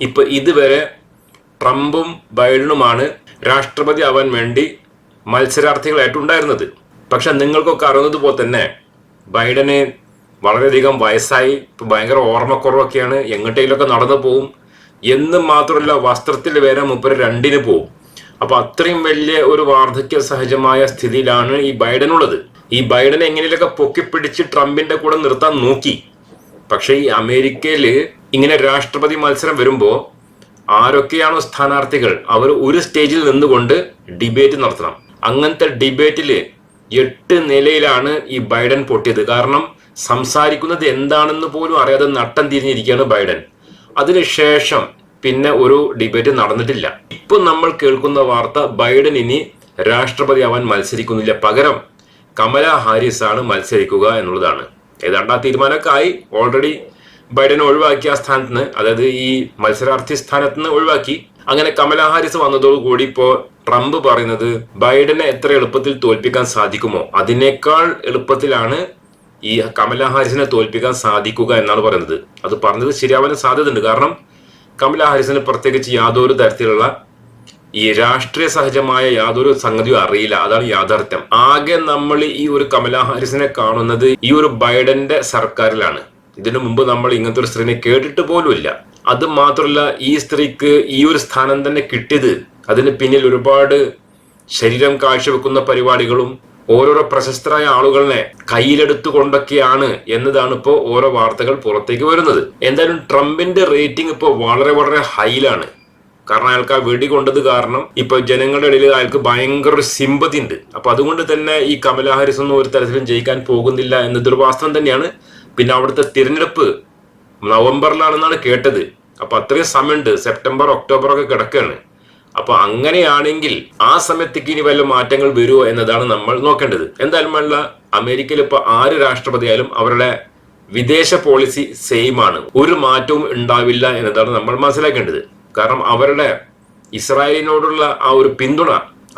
ഇപ്പൊ ഇതുവരെ ട്രംപും ബൈഡനുമാണ് രാഷ്ട്രപതി ആവാൻ വേണ്ടി മത്സരാർത്ഥികളായിട്ടുണ്ടായിരുന്നത് പക്ഷെ നിങ്ങൾക്കൊക്കെ അറിയുന്നത് പോലെ തന്നെ ബൈഡന് വളരെയധികം വയസ്സായി. ഇപ്പൊ ഭയങ്കര ഓർമ്മക്കുറവൊക്കെയാണ്. എങ്ങോട്ടേലൊക്കെ നടന്നു പോവും. എന്നും മാത്രമല്ല വസ്ത്രത്തിൽ വരെ മുപ്പര് രണ്ടിന് പോവും. അപ്പൊ അത്രയും വലിയ ഒരു വാർദ്ധക്യ സഹജമായ സ്ഥിതിയിലാണ് ഈ ബൈഡൻ ഉള്ളത് ഈ ബൈഡനെ എങ്ങനെയൊക്കെ പൊക്കിപ്പിടിച്ച് ട്രംപിന്റെ കൂടെ നിർത്താൻ നോക്കി. പക്ഷേ ഈ അമേരിക്കയിൽ ഇങ്ങനെ രാഷ്ട്രപതി മത്സരം വരുമ്പോൾ ആരൊക്കെയാണോ സ്ഥാനാർത്ഥികൾ അവർ ഒരു സ്റ്റേജിൽ നിന്നുകൊണ്ട് ഡിബേറ്റ് നടത്തണം. അങ്ങനത്തെ ഡിബേറ്റിൽ എട്ട് നിലയിലാണ് ഈ ബൈഡൻ പൊട്ടിയത്. കാരണം സംസാരിക്കുന്നത് എന്താണെന്ന് പോലും അറിയാതെ നട്ടം തിരിഞ്ഞിരിക്കുകയാണ് ബൈഡൻ. അതിനുശേഷം പിന്നെ ഒരു ഡിബേറ്റ് നടന്നിട്ടില്ല. ഇപ്പം നമ്മൾ കേൾക്കുന്ന വാർത്ത ബൈഡൻ ഇനി രാഷ്ട്രപതി ആവാൻ മത്സരിക്കുന്നില്ല. പകരം കമല ഹാരിസ് ആണ് മത്സരിക്കുക എന്നുള്ളതാണ്. ഏതാണ്ട് ആ തീരുമാനമൊക്കെ ആയി. ഓൾറെഡി ബൈഡൻ ഒഴിവാക്കി ആ സ്ഥാനത്ത് നിന്ന് അതായത് ഈ മത്സരാർത്ഥി സ്ഥാനത്ത് നിന്ന് ഒഴിവാക്കി. അങ്ങനെ കമലാഹാരിസ് ഹാരിസ് വന്നതോടുകൂടി ഇപ്പോ ട്രംപ് പറയുന്നത് ബൈഡനെ എത്ര എളുപ്പത്തിൽ തോൽപ്പിക്കാൻ സാധിക്കുമോ? അതിനേക്കാൾ എളുപ്പത്തിലാണ് ഈ കമലാഹാരിസിനെ തോൽപ്പിക്കാൻ സാധിക്കുക എന്നാണ് പറയുന്നത്. അത് പറഞ്ഞത് ശരിയാവാൻ സാധ്യതയുണ്ട്. കാരണം കമലാ ഹാരിസിന് പ്രത്യേകിച്ച് യാതൊരു തരത്തിലുള്ള ഈ രാഷ്ട്രീയ സഹജമായ യാതൊരു സംഗതിയും അറിയില്ല. അതാണ് യാഥാർത്ഥ്യം. ആകെ നമ്മൾ ഈ ഒരു കമലാഹാരിസിനെ കാണുന്നത് ഈ ഒരു ബൈഡന്റെ സർക്കാരിലാണ്. ഇതിനു മുമ്പ് നമ്മൾ ഇങ്ങനത്തെ ഒരു സ്ത്രീനെ കേട്ടിട്ട് പോലുമില്ല. അത് മാത്രമല്ല ഈ സ്ത്രീക്ക് ഈ ഒരു സ്ഥാനം തന്നെ കിട്ടിയത്. അതിന് പിന്നിൽ ഒരുപാട് ശരീരം കാഴ്ചവെക്കുന്ന പരിപാടികളും ഓരോരോ പ്രശസ്തരായ ആളുകളെ കയ്യിലെടുത്തുകൊണ്ടൊക്കെയാണ് എന്നതാണ് ഇപ്പോൾ ഓരോ വാർത്തകൾ പുറത്തേക്ക് വരുന്നത്. എന്തായാലും ട്രംപിന്റെ റേറ്റിംഗ് ഇപ്പോൾ വളരെ വളരെ ഹൈയിലാണ്. കാരണം അയാൾക്ക് ആ വെടി കൊണ്ടത് കാരണം ഇപ്പൊ ജനങ്ങളുടെ ഇടയിൽ അയാൾക്ക് ഭയങ്കര ഒരു സിമ്പതി ഉണ്ട്. അപ്പൊ അതുകൊണ്ട് തന്നെ ഈ കമലാ ഹാരിസ് ഒന്നും ഒരു തരത്തിലും ജയിക്കാൻ പോകുന്നില്ല എന്നതൊരു വാസ്തവം തന്നെയാണ്. പിന്നെ അവിടുത്തെ തിരഞ്ഞെടുപ്പ് നവംബറിലാണെന്നാണ് കേട്ടത്. അപ്പൊ അത്രയും സമയമുണ്ട്. സെപ്റ്റംബർ ഒക്ടോബർ ഒക്കെ കിടക്കുകയാണ് അപ്പൊ അങ്ങനെയാണെങ്കിൽ ആ സമയത്തേക്ക് ഇനി വല്ല മാറ്റങ്ങൾ വരുമോ എന്നതാണ് നമ്മൾ നോക്കേണ്ടത്. എന്തായാലും അമേരിക്കയിൽ ഇപ്പൊ ആര് രാഷ്ട്രപതിയായാലും അവരുടെ വിദേശ പോളിസി സെയിം ആണ് ഒരു മാറ്റവും ഉണ്ടാവില്ല എന്നതാണ് നമ്മൾ മനസ്സിലാക്കേണ്ടത്. കാരണം അവരുടെ ഇസ്രായേലിനോടുള്ള ആ ഒരു പിന്തുണ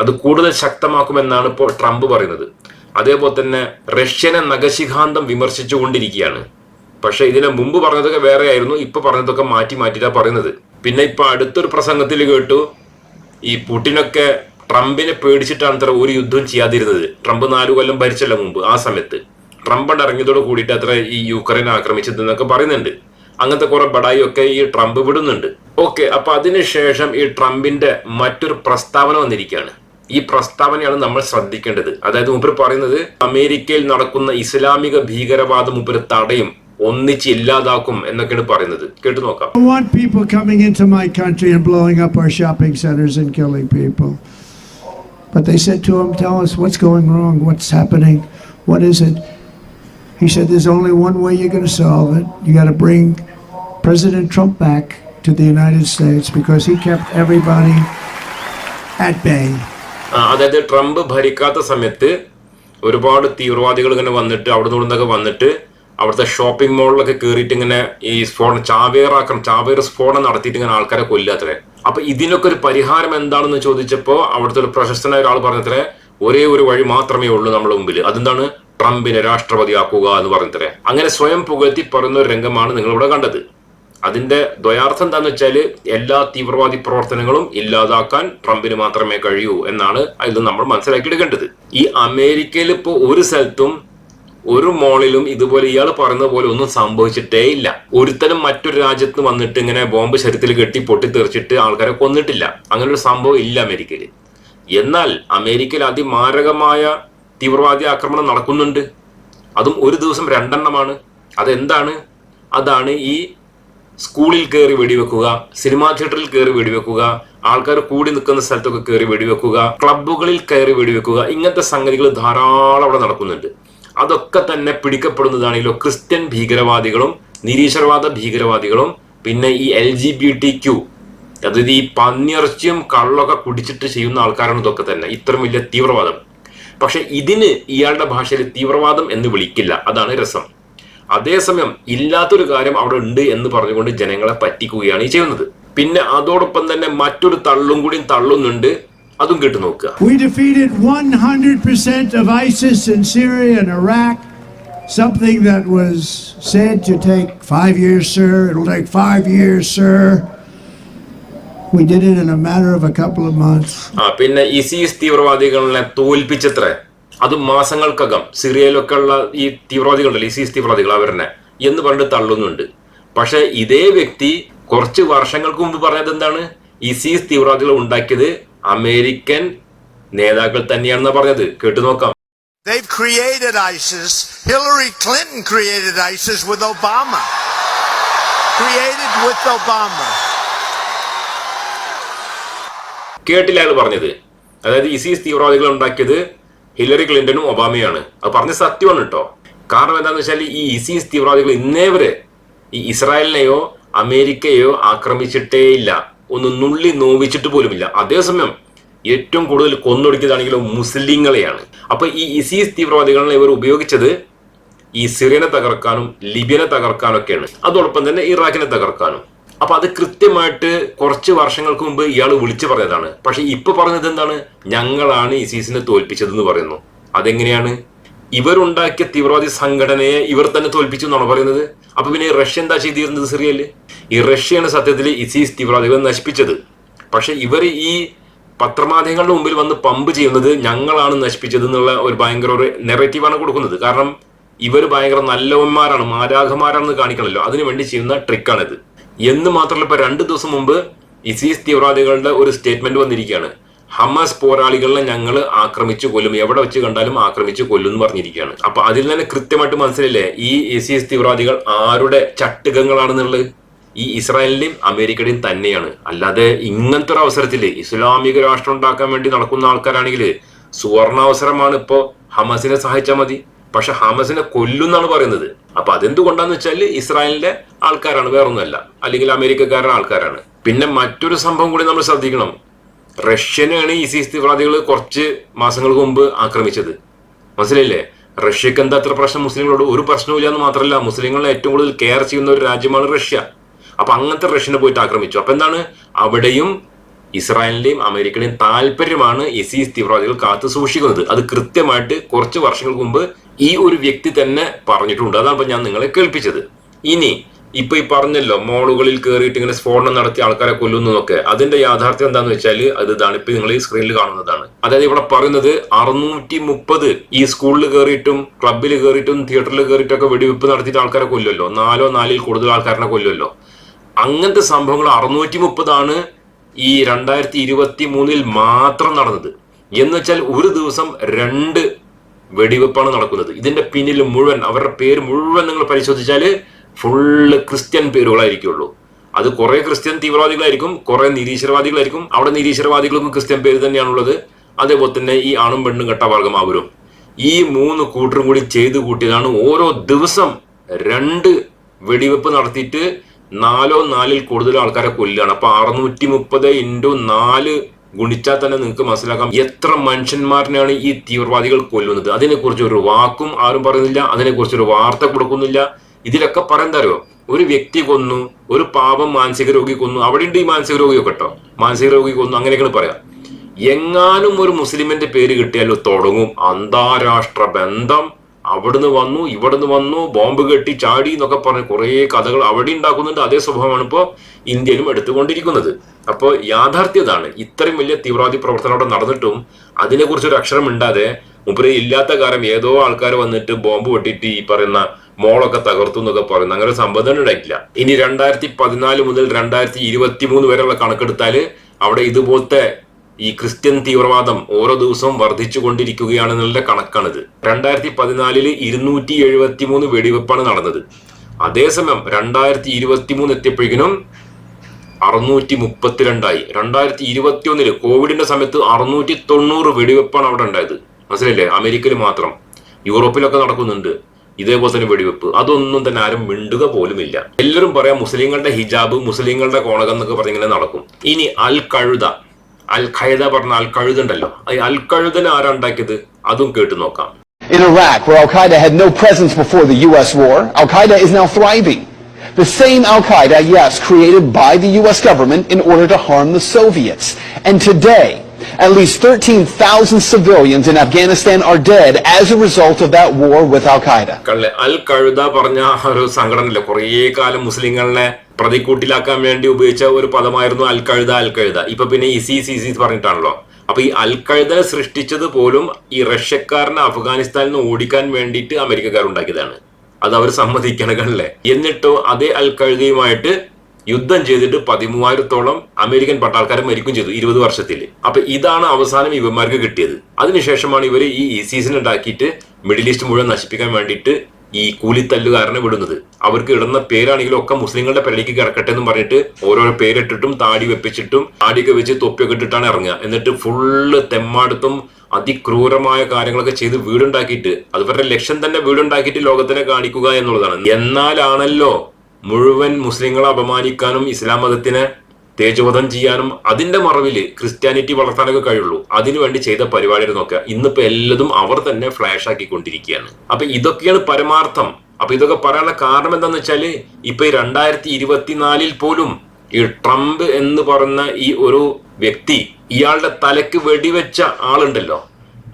അത് കൂടുതൽ ശക്തമാക്കുമെന്നാണ് ഇപ്പോൾ ട്രംപ് പറയുന്നത്. അതേപോലെ തന്നെ റഷ്യനെ നഖശിഖാന്തം വിമർശിച്ചുകൊണ്ടിരിക്കുകയാണ്. പക്ഷെ ഇതിന് മുമ്പ് പറഞ്ഞതൊക്കെ വേറെ ആയിരുന്നു ഇപ്പൊ പറഞ്ഞതൊക്കെ മാറ്റി മാറ്റിയിട്ടാ പറയുന്നത്. പിന്നെ ഇപ്പൊ അടുത്തൊരു പ്രസംഗത്തിൽ കേട്ടു ഈ പുടിനൊക്കെ ട്രംപിനെ പേടിച്ചിട്ടാണ് അത്ര ഒരു യുദ്ധം ചെയ്യാതിരുന്നത്. ട്രംപ് നാലു കൊല്ലം ഭരിച്ചല്ല മുമ്പ് ആ സമയത്ത്. ട്രംപ് ഇറങ്ങിയതോട് കൂടിയിട്ട് അത്ര ഈ യുക്രൈൻ ആക്രമിച്ചതെന്നൊക്കെ പറയുന്നുണ്ട്. അങ്ങനത്തെ കുറെ ബടായി ഒക്കെ ഈ ട്രംപ് വിടുന്നുണ്ട്. ഓക്കെ അപ്പൊ അതിനുശേഷം ഈ ട്രംപിന്റെ മറ്റൊരു പ്രസ്താവന വന്നിരിക്കുകയാണ്. ഈ പ്രസ്താവനയാണ് നമ്മൾ ശ്രദ്ധിക്കേണ്ടത് അതായത് മുപ്പർ പറയുന്നത് അമേരിക്കയിൽ നടക്കുന്ന ഇസ്ലാമിക ഭീകരവാദം മുപ്പർ തടയും ഒന്നിച്ച് ഇല്ലാതാക്കും എന്നൊക്കെയാണ് പറയുന്നത് കേട്ടു നോക്കാം. But they said to him, Tell us what's going wrong, what's happening, what is it? He said, There's only one way you're going to solve it. You got to bring President Trump back to the United States because he kept everybody at bay. അതായത് Trump ഭരിക്കാത്ത സമയത്ത് ഒരുപാട് തീവ്രവാദികൾ ഇങ്ങനെ വന്നിട്ട് അവിടെ നിന്നൊക്കെ വന്നിട്ട് അവിടുത്തെ ഷോപ്പിംഗ് മോളിലൊക്കെ കയറിയിട്ട് ഇങ്ങനെ ഈ സ്ഫോടനം ചാവേറാക്കണം ചാവേർ സ്ഫോടനം നടത്തിയിട്ട് ഇങ്ങനെ ആൾക്കാരെ കൊല്ലാത്രേ അപ്പൊ ഇതിനൊക്കെ ഒരു പരിഹാരം എന്താണെന്ന് ചോദിച്ചപ്പോൾ അവിടുത്തെ ഒരു പ്രശസ്തനായ ഒരാൾ പറഞ്ഞത്രേ ഒരേ ഒരു വഴി മാത്രമേ ഉള്ളൂ നമ്മുടെ മുമ്പിൽ അതെന്താണ്? ട്രംപിനെ രാഷ്ട്രപതിയാക്കുക എന്ന് പറഞ്ഞത്രേ. അങ്ങനെ സ്വയം പുകഴ്ത്തി പറയുന്ന ഒരു രംഗമാണ് നിങ്ങളിവിടെ കണ്ടത്. അതിന്റെ ദ്വയാർത്ഥം എന്താണെന്ന് വെച്ചാൽ എല്ലാ തീവ്രവാദി പ്രവർത്തനങ്ങളും ഇല്ലാതാക്കാൻ ട്രംപിന് മാത്രമേ കഴിയൂ എന്നാണ് അതിൽ നമ്മൾ മനസ്സിലാക്കിയെടുക്കേണ്ടത്. ഈ അമേരിക്കയിൽ ഇപ്പോൾ ഒരു സ്ഥലത്തും ഒരു മോളിലും ഇതുപോലെ ഇയാൾ പറയുന്ന പോലെ ഒന്നും സംഭവിച്ചിട്ടേ ഇല്ല. ഒരുത്തരം മറ്റൊരു രാജ്യത്ത് വന്നിട്ട് ഇങ്ങനെ ബോംബ് ശരീരത്തിൽ കെട്ടി പൊട്ടിത്തെറിച്ചിട്ട് ആൾക്കാരെ കൊന്നിട്ടില്ല. അങ്ങനെ ഒരു സംഭവം ഇല്ല അമേരിക്കയിൽ. എന്നാൽ അമേരിക്കയിൽ അതിമാരകമായ തീവ്രവാദി ആക്രമണം നടക്കുന്നുണ്ട്. അതും ഒരു ദിവസം രണ്ടെണ്ണമാണ്. അതെന്താണ്? അതാണ് ഈ സ്കൂളിൽ കയറി വെടിവെക്കുക സിനിമാ തിയേറ്ററിൽ കയറി വെടിവെക്കുക ആൾക്കാർ കൂടി നിൽക്കുന്ന സ്ഥലത്തൊക്കെ കയറി വെടിവെക്കുക ക്ലബ്ബുകളിൽ കയറി വെടിവെക്കുക ഇങ്ങനത്തെ സംഗതികൾ ധാരാളം അവിടെ നടക്കുന്നുണ്ട്. അതൊക്കെ തന്നെ പിടിക്കപ്പെടുന്നതാണെങ്കിലോ ക്രിസ്ത്യൻ ഭീകരവാദികളും നിരീശ്വരവാദ ഭീകരവാദികളും പിന്നെ ഈ L G B T Q അതായത് ഈ പന്നിയിറച്ചിയും കള്ളൊക്കെ കുടിച്ചിട്ട് ചെയ്യുന്ന ആൾക്കാരാണ് ഇതൊക്കെ തന്നെ. ഇത്രയും വലിയ തീവ്രവാദം. പക്ഷെ ഇതിന് ഇയാളുടെ ഭാഷയിൽ തീവ്രവാദം എന്ന് വിളിക്കില്ല. അതാണ് രസം. അതേസമയം ഇല്ലാത്തൊരു കാര്യം അവിടെ ഉണ്ട് എന്ന് പറഞ്ഞുകൊണ്ട് ജനങ്ങളെ പറ്റിക്കുകയാണ് ഈ ചെയ്യുന്നത് പിന്നെ അതോടൊപ്പം തന്നെ മറ്റൊരു തള്ളും കൂടി തള്ളുന്നുണ്ട് അതും കേട്ട് നോക്കുക We defeated 100% of ISIS in Syria and Iraq. Something that was said to take five years, sir. It'll take five years, sir. We did it in a matter of a couple of months. ആ പിന്നെ ISIS തീവ്രവാദികളെ തോൽപ്പിച്ചത്രേ അത് മാസങ്ങൾക്കകം സിറിയയിലൊക്കെ ഉള്ള ഈ തീവ്രവാദികളുണ്ടല്ലോ ISIS തീവ്രവാദികൾ അവരുടെ എന്ന് പറഞ്ഞിട്ട് തള്ളുന്നുണ്ട് പക്ഷെ ഇതേ വ്യക്തി കുറച്ച് വർഷങ്ങൾക്ക് മുമ്പ് പറഞ്ഞത് എന്താണ് ഇസീസ് തീവ്രവാദികൾ ഉണ്ടാക്കിയത് അമേരിക്കൻ നേതാക്കൾ തന്നെയാണെന്ന് പറഞ്ഞത് കേട്ടു നോക്കാം They've created ISIS. Hillary Clinton created ISIS with Obama. Created with Obama. കേട്ടില്ല അയാൾ പറഞ്ഞത് അതായത് ഇസീസ് തീവ്രവാദികൾ ഉണ്ടാക്കിയത് ഹില്ലറി ക്ലിന്റണും ഒബാമയാണ്. അത് പറഞ്ഞ സത്യമാണ് കേട്ടോ. കാരണം എന്താണെന്ന് വെച്ചാൽ ഈ ഇസീസ് തീവ്രവാദികൾ ഇന്നേ വരെ ഈ ഇസ്രായേലിനെയോ അമേരിക്കയോ ആക്രമിച്ചിട്ടേ ഇല്ല. ഒന്ന് നുള്ളി നോവിച്ചിട്ട് പോലുമില്ല അതേസമയം ഏറ്റവും കൂടുതൽ കൊന്നൊടുക്കിയതാണെങ്കിലും മുസ്ലിങ്ങളെയാണ്. അപ്പൊ ഈ ഇസീസ് തീവ്രവാദികളെ ഇവർ ഉപയോഗിച്ചത് ഈ സിറിയനെ തകർക്കാനും ലിബിയനെ തകർക്കാനും ഒക്കെയാണ് അതോടൊപ്പം തന്നെ ഇറാഖിനെ തകർക്കാനും. അപ്പൊ അത് കൃത്യമായിട്ട് കുറച്ച് വർഷങ്ങൾക്ക് മുമ്പ് ഇയാൾ വിളിച്ചു പറഞ്ഞതാണ്. പക്ഷെ ഇപ്പൊ പറഞ്ഞത് എന്താണ്? ഞങ്ങളാണ് ഈ ഇസീസിനെ തോൽപ്പിച്ചതെന്ന് പറയുന്നു. അതെങ്ങനെയാണ്? ഇവരുണ്ടാക്കിയ തീവ്രവാദി സംഘടനയെ ഇവർ തന്നെ തോൽപ്പിച്ചു എന്നാണ് പറയുന്നത്? അപ്പൊ പിന്നെ റഷ്യ എന്താ ചെയ്തിരുന്നത് സിറിയയിൽ? ഈ റഷ്യയാണ് സത്യത്തിൽ ഇസീസ് തീവ്രവാദികളെ നശിപ്പിച്ചത്. പക്ഷെ ഇവർ ഈ പത്രമാധ്യമങ്ങളുടെ മുമ്പിൽ വന്ന് പമ്പ് ചെയ്യുന്നത് ഞങ്ങളാണ് നശിപ്പിച്ചത് എന്നുള്ള ഒരു ഭയങ്കര ഒരു നെറേറ്റീവാണ് കൊടുക്കുന്നത്. കാരണം ഇവർ ഭയങ്കര നല്ലവന്മാരാണ് മാരാഖമാരാണെന്ന് കാണിക്കണമല്ലോ അതിനുവേണ്ടി ചെയ്യുന്ന ട്രിക്കാണിത് എന്ന് മാത്രമല്ല ഇപ്പൊ രണ്ട് ദിവസം മുമ്പ് ഇസീസ് തീവ്രവാദികളുടെ ഒരു സ്റ്റേറ്റ്മെന്റ് വന്നിരിക്കുകയാണ്. ഹമാസ് പോരാളികളെ ഞങ്ങൾ ആക്രമിച്ചു കൊല്ലും എവിടെ വെച്ച് കണ്ടാലും ആക്രമിച്ചു കൊല്ലും എന്ന് പറഞ്ഞിരിക്കുകയാണ്. അപ്പൊ അതിൽ തന്നെ കൃത്യമായിട്ട് മനസ്സിലല്ലേ ഈ ഇസീസ് തീവ്രവാദികൾ ആരുടെ ചട്ടുകങ്ങളാണെന്നുള്ളത്? ഈ ഇസ്രായേലിന്റെയും അമേരിക്കയുടെയും തന്നെയാണ്. അല്ലാതെ ഇങ്ങനത്തെ ഒരു അവസരത്തിൽ ഇസ്ലാമിക രാഷ്ട്രം ഉണ്ടാക്കാൻ വേണ്ടി നടക്കുന്ന ആൾക്കാരാണെങ്കിൽ സുവർണാവസരമാണ് ഇപ്പോ ഹമാസിനെ സഹായിച്ചാൽ മതി. പക്ഷെ ഹാമസിനെ കൊല്ലുന്നാണ് പറയുന്നത്. അപ്പൊ അതെന്തുകൊണ്ടാന്ന് വെച്ചാൽ ഇസ്രായേലിന്റെ ആൾക്കാരാണ് വേറൊന്നുമല്ല. അല്ലെങ്കിൽ അമേരിക്കക്കാരുടെ ആൾക്കാരാണ്. പിന്നെ മറ്റൊരു സംഭവം കൂടി നമ്മൾ ശ്രദ്ധിക്കണം. റഷ്യനെയാണ് സി തീവ്രവാദികൾ കുറച്ച് മാസങ്ങൾക്ക് മുമ്പ് ആക്രമിച്ചത്. മനസ്സിലായില്ലേ? റഷ്യക്ക് എന്താ അത്ര പ്രശ്നം? മുസ്ലിങ്ങളോട് ഒരു പ്രശ്നവും എന്ന് മാത്രമല്ല മുസ്ലിങ്ങളെ ഏറ്റവും കൂടുതൽ കെയർ ചെയ്യുന്ന ഒരു രാജ്യമാണ് റഷ്യ. അപ്പൊ അങ്ങനത്തെ റഷ്യനെ പോയിട്ട് ആക്രമിച്ചു. അപ്പൊ എന്താണ്? അവിടെയും ഇസ്രായേലിന്റെയും അമേരിക്കയുടെയും താല്പര്യമാണ് ഇസീസ് തീവ്രവാദികൾ കാത്തു സൂക്ഷിക്കുന്നത്. അത് കൃത്യമായിട്ട് കുറച്ച് വർഷങ്ങൾക്ക് മുമ്പ് ഈ ഒരു വ്യക്തി തന്നെ പറഞ്ഞിട്ടുണ്ട്. അതാണ് ഇപ്പം ഞാൻ നിങ്ങളെ കേൾപ്പിച്ചത്. ഇനി ഇപ്പൊ ഈ പറഞ്ഞല്ലോ മോളുകളിൽ കയറിയിട്ട് ഇങ്ങനെ സ്ഫോടനം നടത്തി ആൾക്കാരെ കൊല്ലുന്നു എന്നൊക്കെ അതിന്റെ യാഥാർത്ഥ്യം എന്താന്ന് വെച്ചാൽ അത് ഇതാണ് ഇപ്പൊ നിങ്ങൾ ഈ സ്ക്രീനിൽ കാണുന്നതാണ്. അതായത് ഇവിടെ പറയുന്നത് അറുന്നൂറ്റി മുപ്പത് ഈ സ്കൂളിൽ കയറിയിട്ടും ക്ലബിൽ കയറിയിട്ടും തിയേറ്ററിൽ കയറിയിട്ടൊക്കെ വെടിവെപ്പ് നടത്തിയിട്ട് ആൾക്കാരെ കൊല്ലുമല്ലോ നാലോ നാലിൽ കൂടുതൽ ആൾക്കാരെ കൊല്ലുമല്ലോ അങ്ങനത്തെ സംഭവങ്ങൾ അറുന്നൂറ്റി മുപ്പതാണ് ഈ രണ്ടായിരത്തി ഇരുപത്തി മൂന്നിൽ മാത്രം നടന്നത്. എന്ന് വെച്ചാൽ ഒരു ദിവസം രണ്ട് വെടിവെപ്പാണ് നടക്കുന്നത്. ഇതിന്റെ പിന്നിൽ മുഴുവൻ അവരുടെ പേര് മുഴുവൻ നിങ്ങൾ പരിശോധിച്ചാൽ ഫുള്ള് ക്രിസ്ത്യൻ പേരുകളായിരിക്കുള്ളൂ. അത് കുറെ ക്രിസ്ത്യൻ തീവ്രവാദികളായിരിക്കും കുറെ നിരീശ്വരവാദികളായിരിക്കും. അവിടെ നിരീശ്വരവാദികൾക്കും ക്രിസ്ത്യൻ പേര് തന്നെയാണുള്ളത്. അതേപോലെ തന്നെ ഈ ആണും പെണ്ണും ഘട്ടവർഗം അവരും ഈ മൂന്ന് കൂട്ടരും കൂടി ചെയ്തു കൂട്ടിയതാണ് ഓരോ ദിവസം രണ്ട് വെടിവെപ്പ് നടത്തിയിട്ട് നാലോ നാലിൽ കൂടുതൽ ആൾക്കാരെ കൊല്ലുകയാണ്. അപ്പൊ അറുന്നൂറ്റി മുപ്പത് ഇന്റു നാല് ഗുണിച്ചാൽ തന്നെ നിങ്ങൾക്ക് മനസ്സിലാക്കാം എത്ര മനുഷ്യന്മാരെയാണ് ഈ തീവ്രവാദികൾ കൊല്ലുന്നത്. അതിനെക്കുറിച്ച് ഒരു വാക്കും ആരും പറയുന്നില്ല അതിനെക്കുറിച്ച് ഒരു വാർത്ത കൊടുക്കുന്നില്ല. ഇതിലൊക്കെ പറയുന്നതറിയോ ഒരു വ്യക്തി കൊന്നു ഒരു പാപം മാനസിക രോഗി കൊന്നു. അവിടെ ഉണ്ട് ഈ മാനസിക രോഗിയൊക്കെ കേട്ടോ. മാനസിക രോഗി കൊന്നു അങ്ങനെയൊക്കെയാണ് പറയാം. എങ്ങാനും ഒരു മുസ്ലിമിന്റെ പേര് കിട്ടിയാലോ തുടങ്ങും. അന്താരാഷ്ട്ര ബന്ധം. അവിടുന്ന് വന്നു ഇവിടുന്ന് വന്നു ബോംബ് കെട്ടി ചാടി എന്നൊക്കെ പറഞ്ഞ് കുറേ കഥകൾ അവിടെ ഉണ്ടാക്കുന്നുണ്ട്. അതേ സ്വഭാവമാണ് ഇപ്പോൾ ഇന്ത്യയിലും എടുത്തുകൊണ്ടിരിക്കുന്നത്. അപ്പോൾ യാഥാർത്ഥ്യതാണ്. ഇത്രയും വലിയ തീവ്രവാദി പ്രവർത്തനം അവിടെ നടന്നിട്ടും അതിനെക്കുറിച്ച് ഒരു അക്ഷരം ഉണ്ടാതെ മുമ്പേ ഇല്ലാത്ത കാലം ഏതോ ആൾക്കാർ വന്നിട്ട് ബോംബ് പൊട്ടിയിട്ട് ഈ പറയുന്ന മോളൊക്കെ തകർത്തു എന്നൊക്കെ പറയുന്നു. അങ്ങനെ സംഭവം ഉണ്ടായിട്ടില്ല. ഇനി രണ്ടായിരത്തി പതിനാല് മുതൽ രണ്ടായിരത്തി ഇരുപത്തി മൂന്ന് വരെയുള്ള കണക്കെടുത്താൽ അവിടെ ഇതുപോലത്തെ ഈ ക്രിസ്ത്യൻ തീവ്രവാദം ഓരോ ദിവസവും വർദ്ധിച്ചു കൊണ്ടിരിക്കുകയാണെന്നുള്ള കണക്കാണിത്. രണ്ടായിരത്തി പതിനാലിൽ ഇരുന്നൂറ്റി എഴുപത്തി മൂന്ന് വെടിവെപ്പാണ് നടന്നത്. അതേസമയം രണ്ടായിരത്തി ഇരുപത്തി മൂന്ന് എത്തിയപ്പോഴേക്കിനും അറുന്നൂറ്റി മുപ്പത്തിരണ്ടായി രണ്ടായിരത്തി ഇരുപത്തി ഒന്നിൽ കോവിഡിന്റെ സമയത്ത് അറുന്നൂറ്റി തൊണ്ണൂറ് വെടിവെപ്പാണ് അവിടെ ഉണ്ടായത്. മനസ്സിലല്ലേ അമേരിക്കയിൽ മാത്രം. യൂറോപ്പിലൊക്കെ നടക്കുന്നുണ്ട് ഇതേപോലെ തന്നെ വെടിവെപ്പ്. അതൊന്നും തന്നെ ആരും മിണ്ടുക പോലുമില്ല. എല്ലാവരും പറയാം മുസ്ലിങ്ങളുടെ ഹിജാബ് മുസ്ലിങ്ങളുടെ കോണകം എന്നൊക്കെ പറഞ്ഞിങ്ങനെ നടക്കും. ഇനി അൽ കഴുത അൽ ഖൈദ പറഞ്ഞ അൽ കഴുതുണ്ടല്ലോ അൽ കഴുതനെ ആരാ ഉണ്ടാക്കിയത് അതും കേട്ടു നോക്കാം In Iraq, where Al Qaeda had no presence before the U.S. war, Al Qaeda is now thriving. The same Al Qaeda, yes, created by the U.S. government in order to harm the Soviets. And today, at least 13,000 civilians in Afghanistan are dead as a result of that war with Al Qaeda. അൽ കഴുത പറഞ്ഞ ഒരു സംഘടനയില്ല കുറേ കാലം മുസ്ലിങ്ങളെ പ്രതിക്കൂട്ടിലാക്കാൻ വേണ്ടി ഉപയോഗിച്ച ഒരു പദമായിരുന്നു അൽക്കഴുത അൽക്കഴുത. അൽ കഴുത ഇപ്പൊ പിന്നെ ഇസി സി സി പറഞ്ഞിട്ടാണല്ലോ. അപ്പൊ ഈ അൽക്കഴുത സൃഷ്ടിച്ചത് പോലും ഈ റഷ്യക്കാരനെ അഫ്ഗാനിസ്ഥാനിൽ നിന്ന് ഓടിക്കാൻ വേണ്ടിയിട്ട് അമേരിക്കക്കാർ ഉണ്ടാക്കിയതാണ് അത് അവർ സമ്മതിക്കണകല്ലേ എന്നിട്ടോ അതേ അൽക്കഴുതയുമായിട്ട് യുദ്ധം ചെയ്തിട്ട് പതിമൂവായിരത്തോളം അമേരിക്കൻ പട്ടാൾക്കാരെ മരിക്കും ചെയ്തു ഇരുപത് വർഷത്തിൽ അപ്പൊ ഇതാണ് അവസാനം ഇവന്മാർക്ക് കിട്ടിയത്. അതിനുശേഷമാണ് ഇവർ ഈ സീസൺ ഉണ്ടാക്കിയിട്ട് മിഡിൽ ഈസ്റ്റ് മുഴുവൻ നശിപ്പിക്കാൻ വേണ്ടിയിട്ട് ഈ കൂലിത്തല്ലുകാരനെ വിടുന്നത്. അവർക്ക് ഇടുന്ന പേരാണെങ്കിലും ഒക്കെ മുസ്ലിങ്ങളുടെ പേരിലേക്ക് കിടക്കട്ടെ എന്ന് പറഞ്ഞിട്ട് ഓരോരോ പേരിട്ടിട്ടും താടി വെപ്പിച്ചിട്ടും താടിയൊക്കെ വെച്ച് തൊപ്പിയൊക്കെ ഇട്ടിട്ടാണ് ഇറങ്ങുക. എന്നിട്ട് ഫുള്ള് തെമ്മാടുത്തും അതിക്രൂരമായ കാര്യങ്ങളൊക്കെ ചെയ്ത് വീടുണ്ടാക്കിയിട്ട് അത് ഇവരുടെ ലക്ഷ്യം തന്നെ വീടുണ്ടാക്കിയിട്ട് ലോകത്തിനെ കാണിക്കുക എന്നുള്ളതാണ്. എന്നാലാണല്ലോ മുഴുവൻ മുസ്ലിങ്ങളെ അപമാനിക്കാനും ഇസ്ലാം മതത്തിനെ തേജോവധം ചെയ്യാനും അതിന്റെ മറവിൽ ക്രിസ്ത്യാനിറ്റി വളർത്താനൊക്കെ കഴിയുള്ളൂ. അതിനുവേണ്ടി ചെയ്ത പരിപാടികൾ നോക്കുക. ഇന്നിപ്പോ എല്ലതും അവർ തന്നെ ഫ്ലാഷ് ആക്കിക്കൊണ്ടിരിക്കുകയാണ്. അപ്പൊ ഇതൊക്കെയാണ് പരമാർത്ഥം. അപ്പൊ ഇതൊക്കെ പറയാനുള്ള കാരണം എന്താന്ന് വെച്ചാൽ ഇപ്പൊ ഈ രണ്ടായിരത്തി ഇരുപത്തിനാലിൽ പോലും ഈ ട്രംപ് എന്ന് പറയുന്ന ഈ ഒരു വ്യക്തി ഇയാളുടെ തലക്ക് വെടിവെച്ച ആളുണ്ടല്ലോ.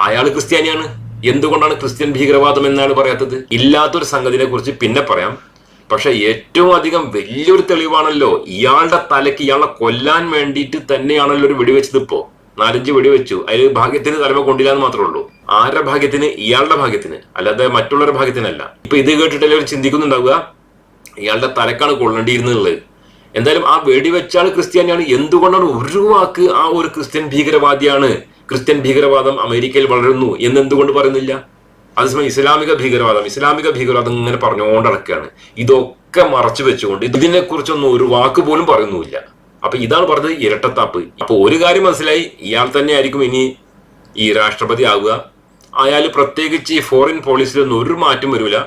അയാൾ ക്രിസ്ത്യാനിയാണ്. എന്തുകൊണ്ടാണ് ക്രിസ്ത്യൻ ഭീകരവാദം എന്നാണ് പറയാത്തത്? ഇല്ലാത്തൊരു സംഗതിനെ കുറിച്ച് പിന്നെ പറയാം. പക്ഷെ ഏറ്റവും അധികം വലിയൊരു തെളിവാണല്ലോ ഇയാളുടെ തലയ്ക്ക് ഇയാളെ കൊല്ലാൻ വേണ്ടിയിട്ട് തന്നെയാണല്ലോ ഒരു വെടിവെച്ചത് ഇപ്പോ. നാലഞ്ച് വെടിവെച്ചു. അതിൽ ഭാഗ്യത്തിന് തലമ കൊണ്ടില്ല എന്ന് മാത്രമേ ഉള്ളൂ. ആരുടെ ഭാഗ്യത്തിന്? ഇയാളുടെ ഭാഗ്യത്തിന്. അല്ലാതെ മറ്റുള്ളവരുടെ ഭാഗ്യത്തിനല്ല. ഇപ്പൊ ഇത് കേട്ടിട്ടല്ലേ അവർ ചിന്തിക്കുന്നുണ്ടാവുക? ഇയാളുടെ തലക്കാണ് കൊള്ളേണ്ടിയിരുന്നുള്ളത് എന്തായാലും ആ വെടിവെച്ചാൾ ക്രിസ്ത്യാനിയാണ്. എന്തുകൊണ്ടാണ് ഒരു വാക്ക് ആ ഒരു ക്രിസ്ത്യൻ ഭീകരവാദിയാണ്? ക്രിസ്ത്യൻ ഭീകരവാദം അമേരിക്കയിൽ വളരുന്നു. എന്ന് എന്തുകൊണ്ട് പറയുന്നില്ല? അതേസമയം ഇസ്ലാമിക ഭീകരവാദം ഇസ്ലാമിക ഭീകരവാദം ഇങ്ങനെ പറഞ്ഞുകൊണ്ട് നടക്കുകയാണ്. ഇതൊക്കെ മറച്ചു വെച്ചുകൊണ്ട് ഇതിനെ കുറിച്ചൊന്നും ഒരു വാക്ക് പോലും പറയുന്നുമില്ല. അപ്പൊ ഇതാണ് പറഞ്ഞത് ഇരട്ടത്താപ്പ്. അപ്പൊ ഒരു കാര്യം മനസ്സിലായി ഇയാൾ തന്നെ ആയിരിക്കും ഇനി ഈ രാഷ്ട്രപതി ആവുക. അയാൾ പ്രത്യേകിച്ച് ഈ ഫോറിൻ പോളിസിയിലൊന്നും ഒരു മാറ്റം വരില്ല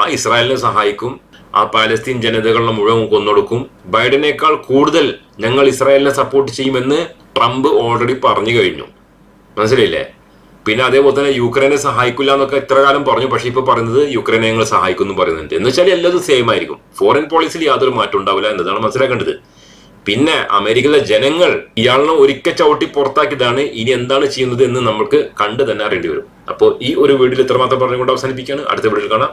ആ ഇസ്രായേലിനെ സഹായിക്കും ആ പാലസ്തീൻ ജനതകളുടെ മുഴുവൻ കൊന്നൊടുക്കും. ബൈഡനേക്കാൾ കൂടുതൽ ഞങ്ങൾ ഇസ്രായേലിനെ സപ്പോർട്ട് ചെയ്യുമെന്ന് ട്രംപ് ഓൾറെഡി പറഞ്ഞു കഴിഞ്ഞു. മനസ്സിലായില്ലേ? പിന്നെ അതേപോലെ തന്നെ യുക്രൈനെ സഹായിക്കില്ല എന്നൊക്കെ ഇത്ര കാലം പറഞ്ഞു. പക്ഷേ ഇപ്പൊ പറയുന്നത് യുക്രൈനെ ഞങ്ങൾ സഹായിക്കുന്നു പറയുന്നുണ്ട്. എന്ന് വെച്ചാൽ എല്ലാതും സെയിം ആയിരിക്കും. ഫോറിൻ പോളിസിയിൽ യാതൊരു മാറ്റം ഉണ്ടാവില്ല എന്നതാണ് മനസ്സിലാക്കേണ്ടത്. പിന്നെ അമേരിക്കയിലെ ജനങ്ങൾ ഇയാളിനെ ഒരിക്കൽ ചവിട്ടി പുറത്താക്കിയതാണ് ഇനി എന്താണ് ചെയ്യുന്നത് എന്ന് നമുക്ക് കണ്ടു തന്നെ അറിയേണ്ടി വരും. അപ്പോൾ ഈ ഒരു വീഡിയോയിൽ ഇത്രമാത്രം പറഞ്ഞുകൊണ്ട് അവസാനിപ്പിക്കുകയാണ്. അടുത്ത വീഡിയോയിൽ കാണാം.